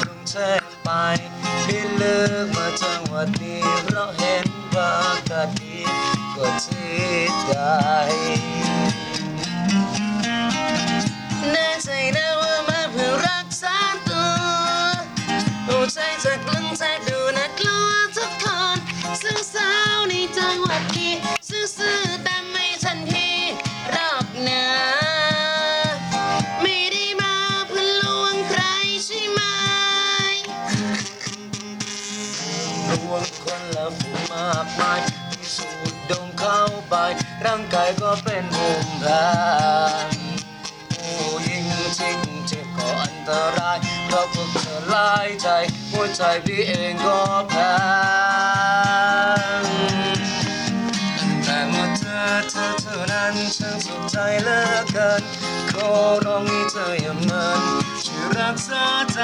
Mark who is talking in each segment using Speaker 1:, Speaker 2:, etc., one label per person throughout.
Speaker 1: จากกรุงเทไป พี่เลือกมาจังหวัดนี้เพราะเห็นว่าอากาศดีก็ที่ใจแน่ใจนะ ร่างกายก็เป็นภูมิแพ้ผู้หญิงที่กรุงเจ็บก็อันตรายเพราะพวกเธอลายใจ หัวใจพี่เองก็แพ้ตั้งแต่เมื่อเจอเธอเท่านั้นฉันสุขใจเหลือเกินขอร้องให้เธออย่าเมินช่วยรักษาใจ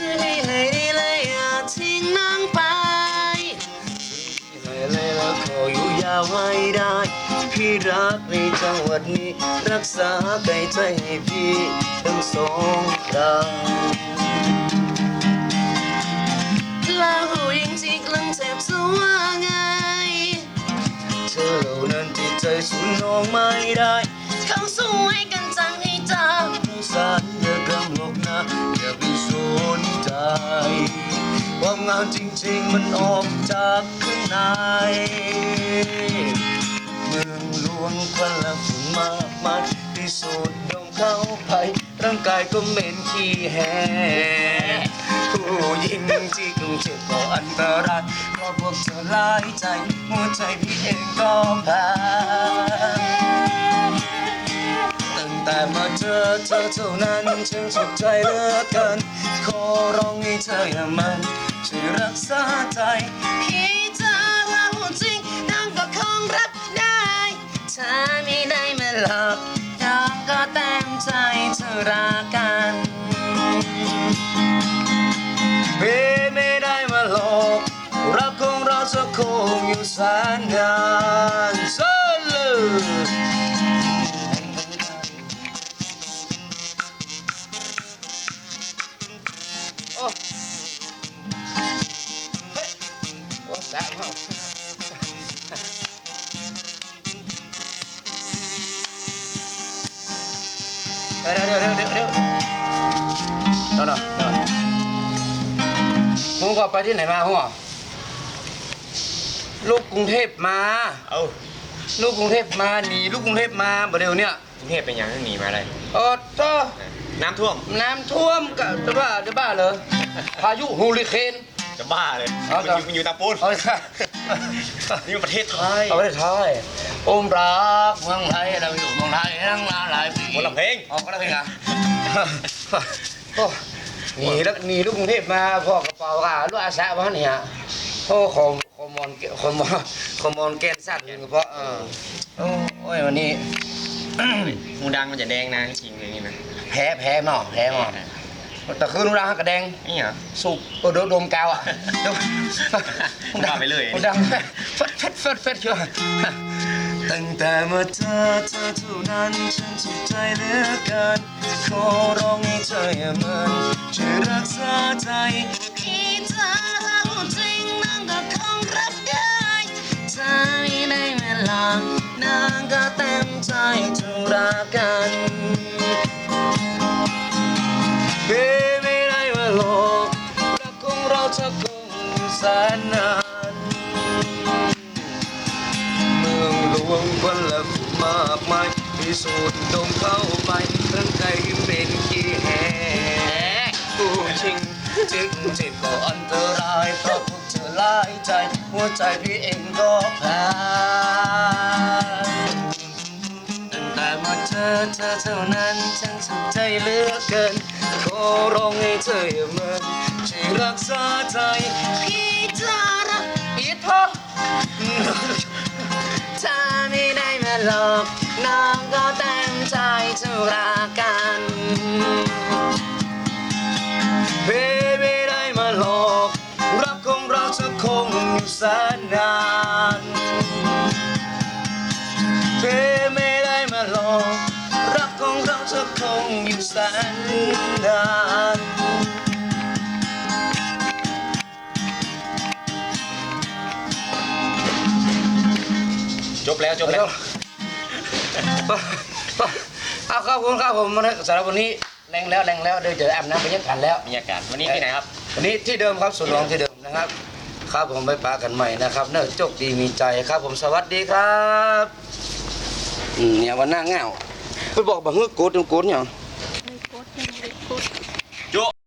Speaker 1: ที่ให้ให้เลยอย่าทิ้งน้องไปให้เลยแล้วขออยู่ยาวให้ได้ พี่รักในจังหวัดนี้ รักษาไกลใจให้พี่ทั้งสองครั้งแล้วผู้หญิงที่กลังเจ็บจะว่าไง เธอเหล่านั้นที่ใจสูญน้องไม่ได้ เขาสวยกัน งามจริงๆ มันออกจากข้างในเมืองหลวงควันละฝุ่นมากมายที่สุดดมเข้าไป ร่างกายก็เหม็นขี้แห่ผู้หญิงที่กรุงเทพก็อันตรายเพราะพวกเธอหลายใจ หัวใจพี่เองก็แพ้ตั้งแต่มาเจอเธอเท่านั้นฉันสุขใจเหลือเกินขอร้องให้เธออย่ามันช่วย รักษาใจพี่จะว่าพจริงน้องก็คงรับได้ถ้าไม่ได้มาหลอกน้องก็เต็มใจเธอรั เดี๋ยวเดี๋ยวเดี๋ยวเดี๋ยวเดี๋ยวเดี๋ยวมึก็ไปที่ไหนมาหัวลูกกรุงเทพมา
Speaker 2: เอา
Speaker 1: ลูกกรุงเทพมาหนีลูกกรุงเทพมาบ่เร็วเนี่ย
Speaker 2: กรุงเทพเป็นยังไงหนีมาเลย
Speaker 1: เออจ้า
Speaker 2: น้ำท่วม
Speaker 1: น้ำท่วมกับจะบ้าจะบ้าเหรอพายุฮูริเคน
Speaker 2: จะบ้าเลย
Speaker 1: เอา
Speaker 2: มัน
Speaker 1: ต่อ
Speaker 2: อยู่มันอยู่ตาปูน
Speaker 1: เอาค่ะ
Speaker 2: นี่มันประเทศไทย
Speaker 1: เอาไปไทยโอมรักเมืองไทยเราอยู่เมืองไทยตั้งนานหลายปี
Speaker 2: คนละเพลง
Speaker 1: ออกก็ได้เพลงอะโอ้หนีแล้วหนีลูกกรุงเทพมาพ่อกระเป๋าอะลูกอาสาบ้านเนี่ยโอ้ขอขอมอนขอมอนขอมอนแกนสัตว์อยู่เพราะเออโอ้โอ้ยวันนี้
Speaker 2: มูดังมันจะแดงนะจริงอย่างนี้นะ
Speaker 1: แพ้แพ้หมอแพ้หมอ แต่คือนุ่งรังกระแดง
Speaker 2: นี่เหรอ
Speaker 1: สูบเออโดนดมกาวอะเดี๋ยว
Speaker 2: ว่าไปเลย
Speaker 1: ดังเฟดเฟดเฟดเฟดเชียวตั้งแต่เมื่อเธอเธอเท่านั้นฉันสุขใจเหลือเกินขอร้องให้เธออย่าเมินช่วยรักษาใจ แสนนานเมืองหลวงคนละผู้มากมายที่สูดดมเข้าไปร่างกายเป็นขี้แห่ผู้ชิงจึงจิตก็อันตรายเพราะพวกเธอลายใจ หัวใจพี่เองก็แพ้ตั้งแต่มาเจอเธอเท่านั้นฉันสุขใจเหลือเกินขอร้องให้เธออย่าเมินช่วยรักษาใจพี่ ถ้าไม่ได้มาหลอกน้องก็เต็มใจจะรักกันเพื่ไม่ได้มาหลอกรักของเราจะคงอยู่แสนนานเพื่ไม่ได้มาหลอกรักของเราจะคงอยู่แสนนาน
Speaker 2: จบแล้วจบแล้ว
Speaker 1: เอาครับผมครับผมสำหรับวันนี้แรงแล้วแรงแล้วเดี๋ยวเจออาบน้ำไปเย็นกันแล้ว
Speaker 2: บรรยากาศวันนี้ที่ไหนครับ
Speaker 1: วันนี้ที่เดิมครับสุดลองที่เดิมนะครับ ครับผมไปปากันใหม่นะครับ เนิ่โชคดีมีใจครับ ผมสวัสดีครับอืมเนี่ยวันหน้าเงาไปบอกบังฮึกโกดโกดเนี่ย